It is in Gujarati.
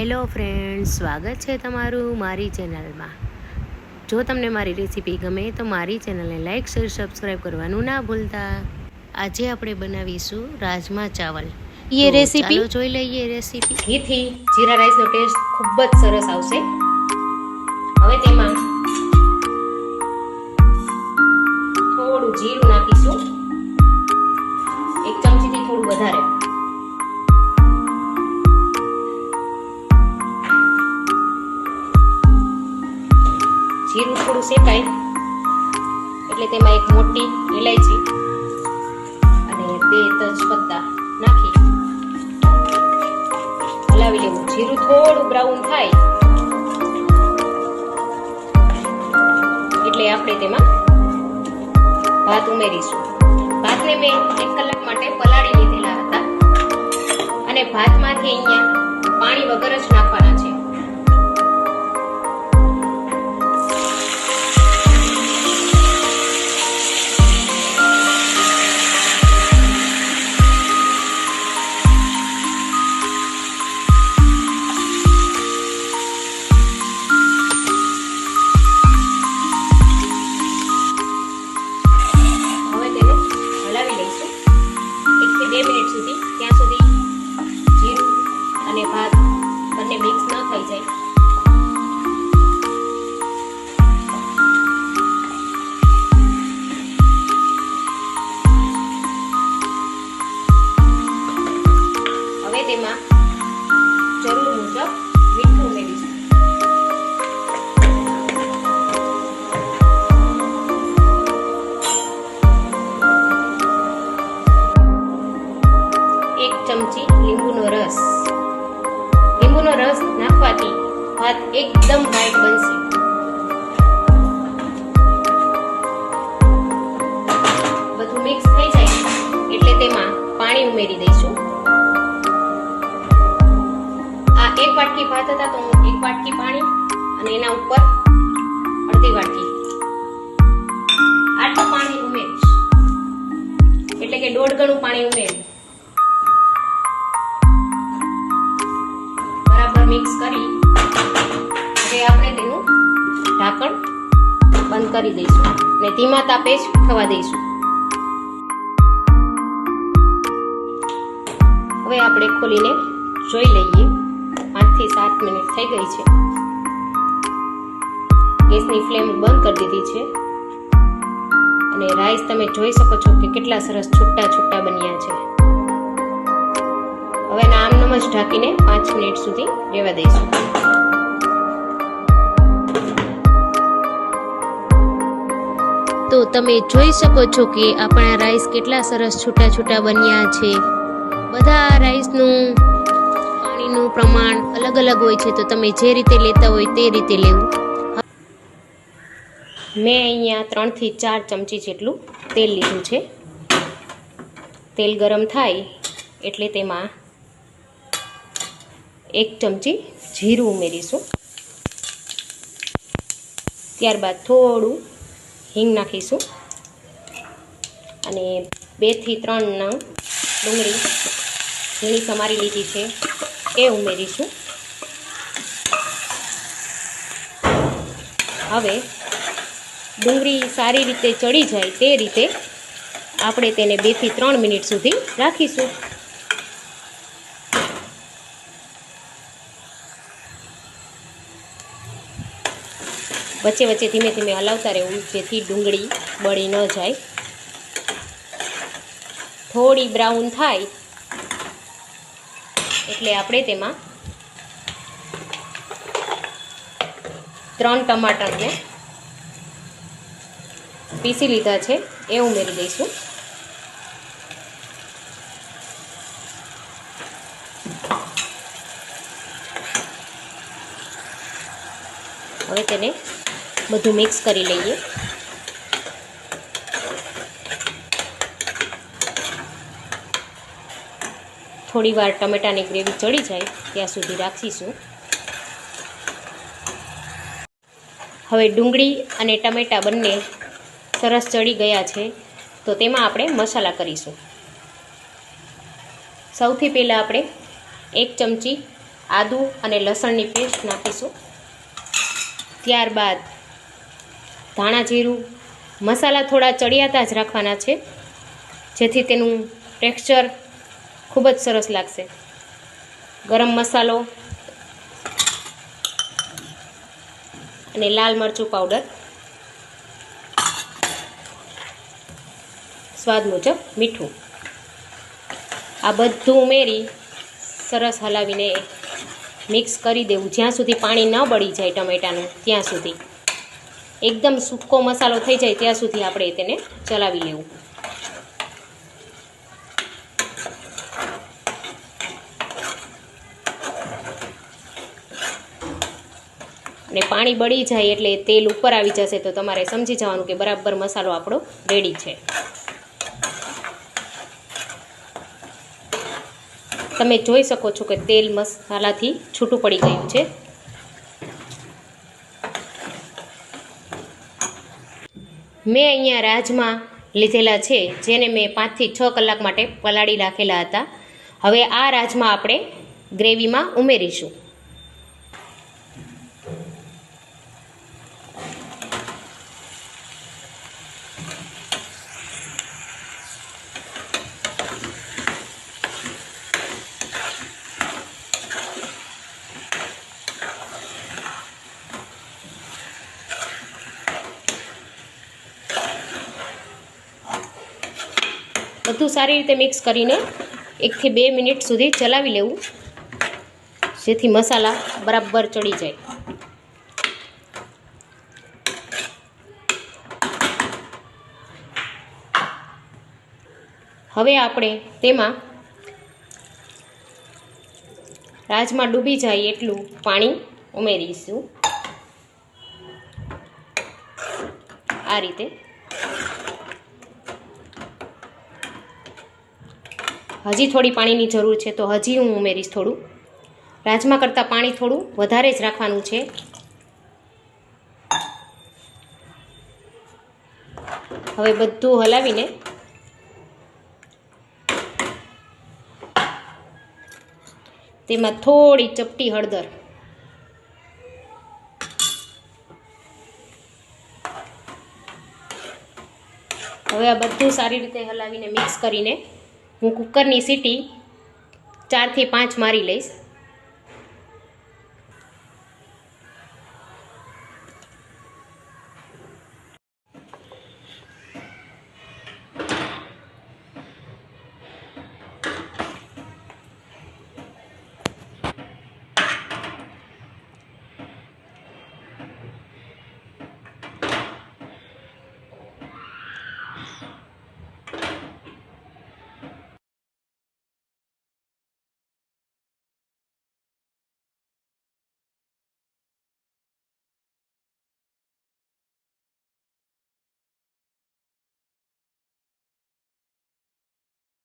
હેલો ફ્રેન્ડ્સ સ્વાગત છે તમારું મારી ચેનલમાં. જો તમને મારી રેસીપી ગમે તો મારી ચેનલને લાઇક શેર સબસ્ક્રાઈબ કરવાનું ના ભૂલતા. આજે આપણે બનાવીશું રાજમા ચાવલ. એ રેસીપી જોઈ લઈએ રેસીપી ઘીથી જીરા રાઈસનો ટેસ્ટ ખૂબ જ સરસ આવશે. હવે તેમાં થોડું જીરું નાખીશું. એક ચમચીથી થોડું વધારે. જીરું થોડું શેકાય. એટલે તેમાં એક મોટી ઇલાયચી અને બે તજપત્તા નાખી. હલાવી લેવું. જીરું થોડું બ્રાઉન થાય. એટલે આપણે તેમાં ભાત ઉમેરીશું. ભાતને મેં એક કલાક માટે પલાળી લીધેલા હતા. અને ભાતમાંથી અહીંયા પાણી વગર જ નાખવાના છે ભાત એકદમ વ્હાઈટ બનશે. બધું મિક્સ થઈ જાય, એટલે તેમાં પાણી ઉમેરી દઈશું. આ એક વાટકી ભાત હતા તો હું એક વાટકી પાણી અને એના ઉપર અડધી વાટકી. આટલું પાણી ઉમેરીશ. એટલે કે દોઢ ગણું પાણી ઉમેર્યું મિક્સ કરી હવે આપણે તેનું ઢાંકણ બંધ કરી દઈશું અને ધીમા તાપે જ થવા દઈશું. હવે આપણે ખોલીને જોઈ લઈએ. પાંચથી સાત મિનિટ થઈ ગઈ છે. ગેસની ફ્લેમ બંધ કરી દીધી છે. અને રાઈસ તમે જોઈ શકો છો કે કેટલા સરસ છૂટા છૂટા બન્યા છે. હવે આમ નમ જ ઢાંકીને પાંચ મિનિટ સુધી રહેવા દઈશું. તો તમે જોઈ શકો છો કે આપણા રાઈસ કેટલા સરસ છૂટા છૂટા બન્યા છે. બધા રાઈસનું પાણીનું પ્રમાણ અલગ અલગ હોય છે તો તમે જે રીતે લેતા હોય તે રીતે લેવું. મેં અહીંયા ત્રણથી ચાર ચમચી જેટલું તેલ લીધું છે. તેલ ગરમ થાય એટલે તેમાં એક ચમચી જીરું ઉમેરીશું. ત્યારબાદ થોડું હિંગ નાખીશું. અને બેથી ત્રણ ડુંગળી ઝીણી સમારી લીધી છે એ ઉમેરીશું. હવે ડુંગળી સારી રીતે ચડી જાય તે રીતે આપણે તેને બેથી ત્રણ મિનિટ સુધી રાખીશું. વચ્ચે વચ્ચે ધીમે ધીમે હલાવતા રહેવું, જેથી ડુંગળી બળી ન જાય. થોડી બ્રાઉન થાય એટલે આપણે તેમાં ત્રણ ટમાટરને પીસી લીધા છે. એ ઉમેરી દઈશું. હવે તેને બધું મિક્સ કરી લઈએ. થોડી વાર ટમેટાની ગ્રેવી ચડી જાય ત્યાં સુધી રાખીશું. હવે ડુંગળી અને ટમેટાં બંને સરસ ચડી ગયા છે, તો તેમાં આપણે મસાલા કરીશું. સૌથી પહેલાં આપણે એક ચમચી આદુ અને લસણની પેસ્ટ નાખીશું. ત્યારબાદ ધાણા જીરું, મસાલા થોડા ચડિયાતા જ રાખવાના છે, જેથી તેનું ટેક્સચર ખૂબ જ સરસ લાગશે. ગરમ મસાલો અને લાલ મરચું પાવડર. સ્વાદ મુજબ મીઠું. આ બધું ઉમેરી સરસ હલાવીને મિક્સ કરી દેવું. જ્યાં સુધી પાણી ન બળી જાય ટમેટાનું, ત્યાં સુધી. એકદમ સૂકો મસાલો થઈ જાય ત્યાં સુધી આપણે તેને ચલાવી લેવું. અને પાણી બળી જાય એટલે તેલ ઉપર આવી જશે તો તમારે સમજી જવાનું કે બરાબર મસાલો આપણો રેડી છે. તમે જોઈ શકો છો કે તેલ મસાલાથી છૂટું પડી ગયું છે. મેં અહીંયા રાજમાં લીધેલા છે, જેને મેં પાંચથી છ કલાક માટે પલાળી રાખેલા હતા. હવે આ રાજમાં આપણે ગ્રેવીમાં ઉમેરીશું. બધું સારી રીતે મિક્સ કરીને એકથી બે મિનિટ સુધી ચલાવી લેવું. જેથી મસાલા બરાબર ચડી જાય. હવે આપણે તેમાં રાજમાં ડૂબી જાય એટલું પાણી ઉમેરીશું. આ રીતે. હજી થોડી પાણીની જરૂર છે, તો હજી હું ઉમેરીશ થોડું. રાજમા કરતાં પાણી થોડું વધારે જ રાખવાનું છે. હવે બધું હલાવીને તેમાં થોડી ચપટી હળદર. હવે આ બધું સારી રીતે હલાવીને મિક્સ કરીને હું કુકરની સીટી ચારથી પાંચ મારી લઈશ.